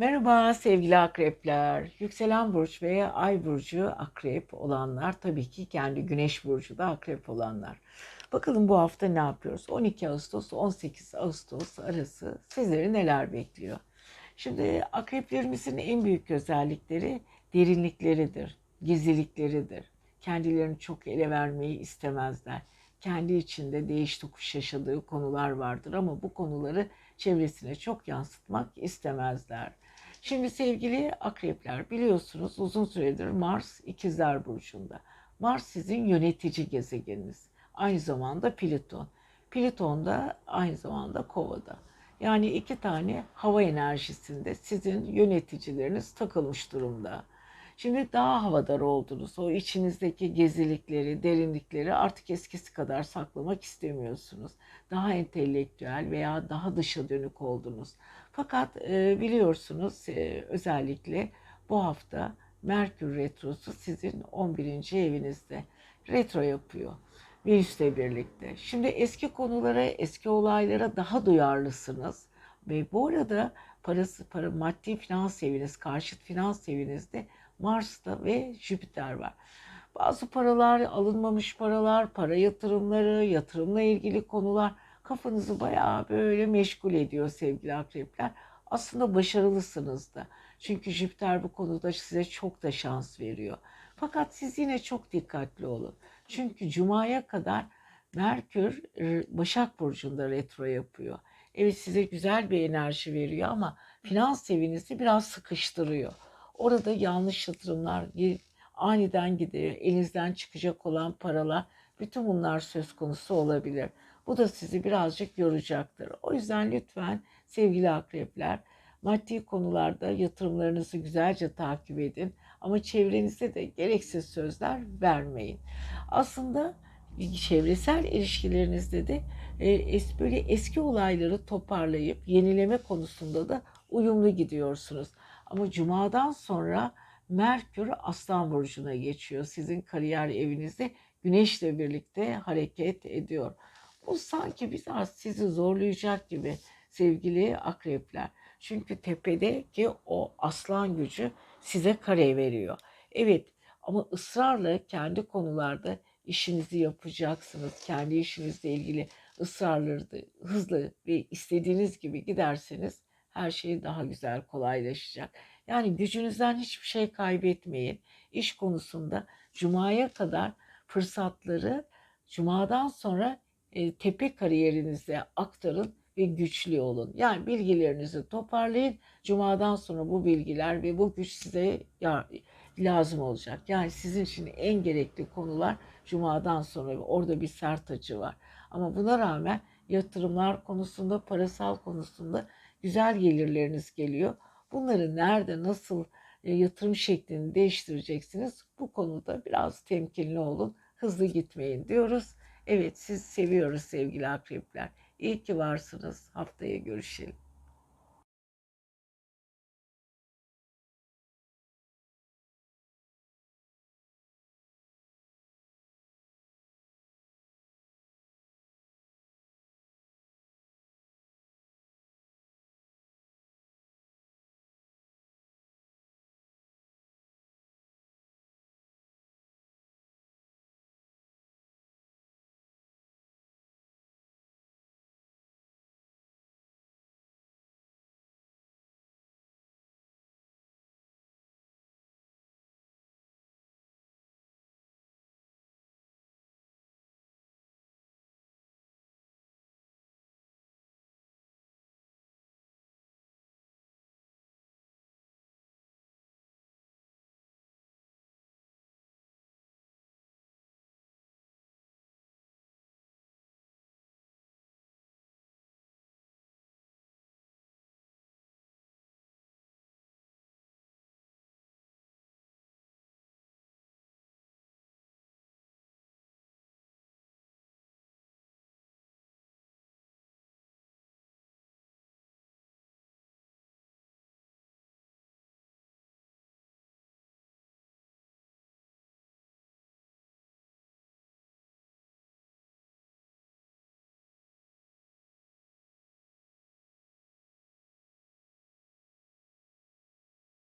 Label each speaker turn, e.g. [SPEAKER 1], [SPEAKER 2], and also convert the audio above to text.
[SPEAKER 1] Merhaba sevgili akrepler. Yükselen burç veya ay burcu akrep olanlar tabii ki kendi güneş burcu da akrep olanlar. Bakalım bu hafta ne yapıyoruz? 12 Ağustos 18 Ağustos arası sizleri neler bekliyor? Şimdi akreplerimizin en büyük özellikleri derinlikleridir, gizlilikleridir. Kendilerini çok ele vermeyi istemezler. Kendi içinde değiş tokuş yaşadığı konular vardır ama bu konuları çevresine çok yansıtmak istemezler. Şimdi sevgili akrepler biliyorsunuz uzun süredir Mars ikizler burcunda. Mars sizin yönetici gezegeniniz. Aynı zamanda Plüton. Plüton da aynı zamanda Kova'da. Yani iki tane hava enerjisinde sizin yöneticileriniz takılmış durumda. Şimdi daha havadar oldunuz. O içinizdeki gezilikleri, derinlikleri artık eskisi kadar saklamak istemiyorsunuz. Daha entelektüel veya daha dışa dönük oldunuz. Fakat e, biliyorsunuz e, özellikle bu hafta Merkür Retrosu sizin 11. evinizde retro yapıyor. Venüs'le birlikte. Şimdi eski konulara, eski olaylara daha duyarlısınız. Ve bu arada parası, para, maddi finans eviniz, karşıt finans evinizde Mars'ta ve Jüpiter var. Bazı paralar, alınmamış paralar, para yatırımları, yatırımla ilgili konular kafanızı bayağı böyle meşgul ediyor sevgili akrepler. Aslında başarılısınız da. Çünkü Jüpiter bu konuda size çok da şans veriyor. Fakat siz yine çok dikkatli olun. Çünkü Cuma'ya kadar Merkür e, Başak Burcu'nda retro yapıyor. Evet size güzel bir enerji veriyor ama finans evinizi biraz sıkıştırıyor. Orada yanlış yatırımlar aniden gidiyor. Elinizden çıkacak olan paralar bütün bunlar söz konusu olabilir. Bu da sizi birazcık yoracaktır. O yüzden lütfen sevgili akrepler maddi konularda yatırımlarınızı güzelce takip edin. Ama çevrenize de gereksiz sözler vermeyin. Aslında çevresel ilişkilerinizde de e, böyle eski olayları toparlayıp yenileme konusunda da uyumlu gidiyorsunuz. Ama cumadan sonra Merkür Aslan Burcu'na geçiyor. Sizin kariyer evinizde Güneş'le birlikte hareket ediyor. Bu sanki biraz sizi zorlayacak gibi sevgili akrepler. Çünkü tepedeki o aslan gücü size kare veriyor. Evet ama ısrarla kendi konularda işinizi yapacaksınız. Kendi işinizle ilgili ısrarlı, hızlı ve istediğiniz gibi giderseniz her şey daha güzel kolaylaşacak. Yani gücünüzden hiçbir şey kaybetmeyin. İş konusunda cumaya kadar fırsatları cumadan sonra e, tepe kariyerinize aktarın ve güçlü olun. Yani bilgilerinizi toparlayın. Cumadan sonra bu bilgiler ve bu güç size lazım olacak. Yani sizin için en gerekli konular Cuma'dan sonra orada bir sert açı var. Ama buna rağmen yatırımlar konusunda, parasal konusunda güzel gelirleriniz geliyor. Bunları nerede, nasıl e, yatırım şeklini değiştireceksiniz? Bu konuda biraz temkinli olun, hızlı gitmeyin diyoruz. Evet siz seviyoruz sevgili akrepler. İyi ki varsınız. Haftaya görüşelim.